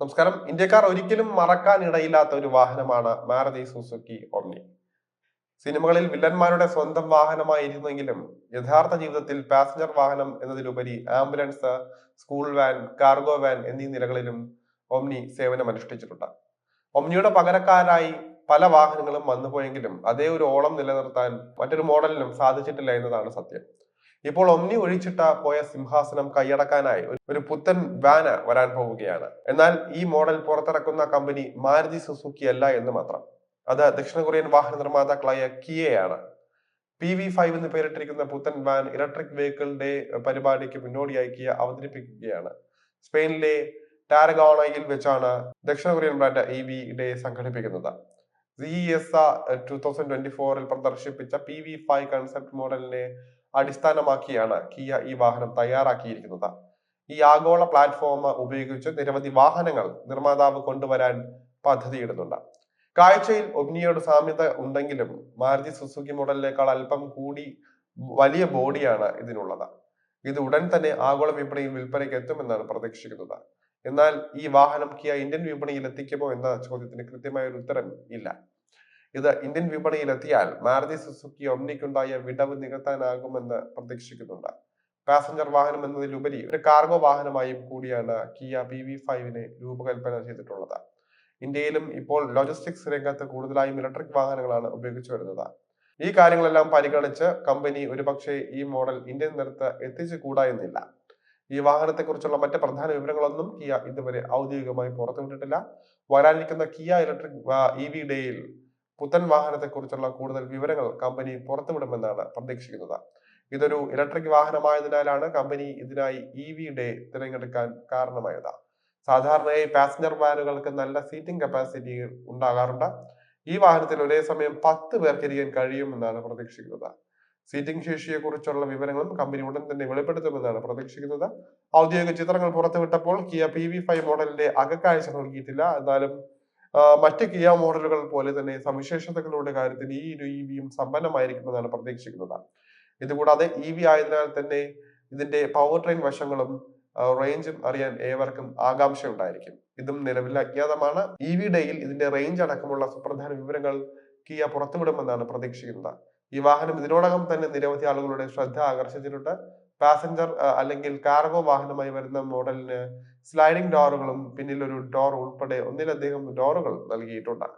നമസ്കാരം. ഇന്ത്യക്കാർ ഒരിക്കലും മറക്കാൻ ഇടയില്ലാത്ത ഒരു വാഹനമാണ് മാരുതി സുസുക്കി ഒമ്നി സിനിമകളിൽ വില്ലന്മാരുടെ സ്വന്തം വാഹനമായിരുന്നെങ്കിലും യഥാർത്ഥ ജീവിതത്തിൽ പാസഞ്ചർ വാഹനം എന്നതിലുപരി ambulance school van cargo van എന്നീ നിലകളിലും ഒമ്നി സേവനം അനുഷ്ഠിച്ചിട്ടുണ്ട് ഒമ്നിയുടെ പകരക്കാരായി പല വാഹനങ്ങളും വന്നുപോയെങ്കിലും അതേ ഒരു ഓളം നിലനിർത്താൻ മറ്റൊരു മോഡലിനും സാധിച്ചിട്ടില്ല എന്നതാണ് സത്യം. ഇപ്പോൾ ഒമ്നി ഒഴിച്ചിട്ട പോയ സിംഹാസനം കൈയടക്കാനായി ഒരു- പുത്തൻ വാന് വരാൻ പോവുകയാണ്. എന്നാൽ ഈ മോഡൽ പുറത്തിറക്കുന്ന കമ്പനി മാരുതി സുസുക്കി അല്ല എന്ന് മാത്രം. അത് ദക്ഷിണ കൊറിയൻ വാഹന നിർമ്മാതാക്കളായ കിയയാണ്. പി വി ഫൈവ് എന്ന് പേരിട്ടിരിക്കുന്ന പുത്തൻ വാൻ ഇലക്ട്രിക് വെഹിക്കിളിന്റെ പരിപാടിക്ക് മുന്നോടിയായി കിയ അവതരിപ്പിക്കുകയാണ്. സ്പെയിനിലെ ടാരഗോണയിൽ വെച്ചാണ് ദക്ഷിണ Korean brand E V day സംഘടിപ്പിക്കുന്നത്. സി എസ് തൗസൻഡ് ട്വന്റി ഫോറിൽ പ്രദർശിപ്പിച്ച പി വി ഫൈവ് കൺസെപ്റ്റ് മോഡലിനെ അടിസ്ഥാനമാക്കിയാണ് കിയ ഈ വാഹനം തയ്യാറാക്കിയിരിക്കുന്നത്. ഈ ആഗോള പ്ലാറ്റ്ഫോം ഉപയോഗിച്ച് നിരവധി വാഹനങ്ങൾ നിർമ്മാതാവ് കൊണ്ടുവരാൻ പദ്ധതിയിടുന്നുണ്ട്. കാഴ്ചയിൽ ഒഗ്നിയോട് സാമ്യത ഉണ്ടെങ്കിലും മാരുതി സുസുക്കി മോഡലിനേക്കാൾ അല്പം കൂടി വലിയ ബോഡിയാണ് ഇതിനുള്ളത്. ഇത് ഉടൻ തന്നെ ആഗോള വിപണിയിൽ വിൽപ്പനയ്ക്ക് എത്തുമെന്നാണ് പ്രതീക്ഷിക്കുന്നത്. എന്നാൽ ഈ വാഹനം കിയ ഇന്ത്യൻ വിപണിയിൽ എത്തിക്കുമോ എന്ന ചോദ്യത്തിന് കൃത്യമായ ഒരു ഉത്തരം ഇല്ല. ഇത് ഇന്ത്യൻ വിപണിയിലെത്തിയാൽ മാരുതി സുസുക്കി ഒമ്നിക്കുണ്ടായ വിടവ് നികത്താനാകുമെന്ന് പ്രതീക്ഷിക്കുന്നുണ്ട്. പാസഞ്ചർ വാഹനം എന്നതിലുപരി ഒരു കാർഗോ വാഹനമായും കൂടിയാണ് കിയ പി വി ഫൈവിനെ രൂപകൽപ്പന ചെയ്തിട്ടുള്ളത്. ഇന്ത്യയിലും ഇപ്പോൾ ലോജിസ്റ്റിക്സ് രംഗത്ത് കൂടുതലായും ഇലക്ട്രിക് വാഹനങ്ങളാണ് ഉപയോഗിച്ചു വരുന്നത്. ഈ കാര്യങ്ങളെല്ലാം പരിഗണിച്ച് കമ്പനി ഒരുപക്ഷെ ഈ മോഡൽ ഇന്ത്യൻ നിരത്ത് എത്തിച്ചു കൂടാ എന്നില്ല. ഈ വാഹനത്തെക്കുറിച്ചുള്ള മറ്റ് പ്രധാന വിവരങ്ങളൊന്നും കിയ ഇതുവരെ ഔദ്യോഗികമായി പുറത്തുവിട്ടിട്ടില്ല. വരാനിരിക്കുന്ന കിയ ഇലക്ട്രിക് ഇ വി ഡേയിൽ പുത്തൻ വാഹനത്തെക്കുറിച്ചുള്ള കൂടുതൽ വിവരങ്ങൾ കമ്പനി പുറത്തുവിടുമെന്നാണ് പ്രതീക്ഷിക്കുന്നത്. ഇതൊരു ഇലക്ട്രിക് വാഹനമായതിനാലാണ് കമ്പനി ഇതിനായി ഇ വി ഡേ തിരഞ്ഞെടുക്കാൻ കാരണമായത്. സാധാരണയായി പാസഞ്ചർ വാനുകൾക്ക് നല്ല സീറ്റിംഗ് കപ്പാസിറ്റി ഉണ്ടാകാറുണ്ട്. ഈ വാഹനത്തിൽ ഒരേ സമയം പത്ത് പേർക്ക് ഇരിക്കാൻ കഴിയുമെന്നാണ് പ്രതീക്ഷിക്കുന്നത്. സീറ്റിംഗ് ശേഷിയെ കുറിച്ചുള്ള വിവരങ്ങളും കമ്പനി ഉടൻ തന്നെ വെളിപ്പെടുത്തുമെന്നാണ് പ്രതീക്ഷിക്കുന്നത്. ഔദ്യോഗിക ചിത്രങ്ങൾ പുറത്തുവിട്ടപ്പോൾ കിയ പി വി ഫൈവ് മോഡലിന്റെ അകക്കാഴ്ച നൽകിയിട്ടില്ല എന്നാലും മറ്റ് കിയ മോഡലുകൾ പോലെ തന്നെ സവിശേഷതകളുടെ കാര്യത്തിൽ ഈ ഒരു ഇ വിയും സമ്പന്നമായിരിക്കുമെന്നാണ് പ്രതീക്ഷിക്കുന്നത്. ഇതുകൂടാതെ ഇ വി ആയതിനാൽ തന്നെ ഇതിന്റെ പവർ ട്രെയിൻ വശങ്ങളും റേഞ്ചും അറിയാൻ ഏവർക്കും ആകാംക്ഷ ഉണ്ടായിരിക്കും ഇതും നിലവിൽ അജ്ഞാതമാണ്. ഇ വി ഡേയിൽ ഇതിന്റെ റേഞ്ച് അടക്കമുള്ള സുപ്രധാന വിവരങ്ങൾ കിയ പുറത്തുവിടുമെന്നാണ് പ്രതീക്ഷിക്കുന്നത്. ഈ വാഹനം ഇതിനോടകം തന്നെ നിരവധി ആളുകളുടെ ശ്രദ്ധ ആകർഷിച്ചിട്ടുണ്ട്. പാസഞ്ചർ അല്ലെങ്കിൽ കാർഗോ വാഹനമായി വരുന്ന മോഡലിന് സ്ലൈഡിംഗ് ഡോറുകളും പിന്നിൽ ഒരു ഡോർ ഉൾപ്പെടെ ഒന്നിലധികം ഡോറുകൾ നൽകിയിട്ടുണ്ട്